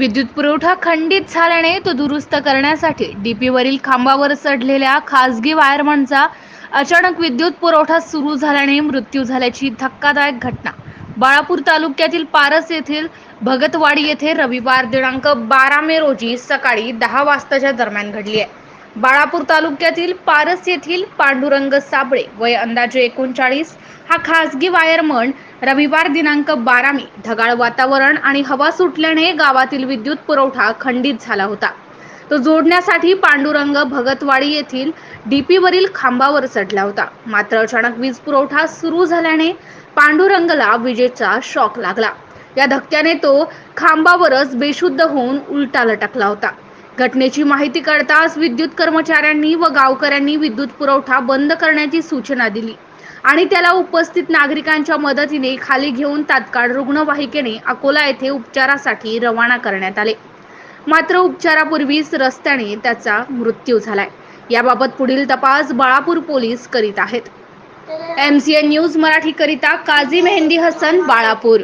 विद्युत पुरवठा खंडित झाल्याने तो दुरुस्त करण्यासाठी डीपीवरील खांबावर चढलेल्या खासगी वायरमनचा अचानक विद्युत पुरवठा सुरू झाल्याने मृत्यू झाल्याची धक्कादायक घटना. बाळापूर तालुक्यातील पारस येथील भगतवाडी येथे रविवार दिनांक बारा मे रोजी सकाळी दहा वाजताच्या दरम्यान घडली आहे. बाळापूर तालुक्यातील पारस येथील पांडुरंग साबळे वय अंदाजे एकोणचाळीस हा खासगी वायरमन रविवार दिनांक बारा मे ढगाळ वातावरण आणि हवा सुटल्याने गावातील विद्युत पुरवठा खंडित झाला होता. तो जोडण्यासाठी पांडुरंग भगतवाडी येथील डीपीवरील खांबावर चढला होता. मात्र अचानक वीज पुरवठा सुरू झाल्याने पांडुरंगला विजेचा शॉक लागला. या धक्क्याने तो खांबावरच बेशुद्ध होऊन उलटा लटकला होता. घटनेची माहिती कळताच विद्युत कर्मचाऱ्यांनी व गावकऱ्यांनी विद्युत पुरवठा बंद करण्याची सूचना दिली. आणि त्याला उपस्थित नागरिकांच्या मदतीने खाली घेऊन तात्काळ रुग्णवाहिकेने अकोला येथे उपचारासाठी रवाना करण्यात आले. मात्र उपचारापूर्वीच रस्त्याने त्याचा मृत्यू झालाय. याबाबत पुढील तपास बाळापूर पोलीस करीत आहेत. M C N news Marathi करिता काझी मेहंदी हसन बाळापूर.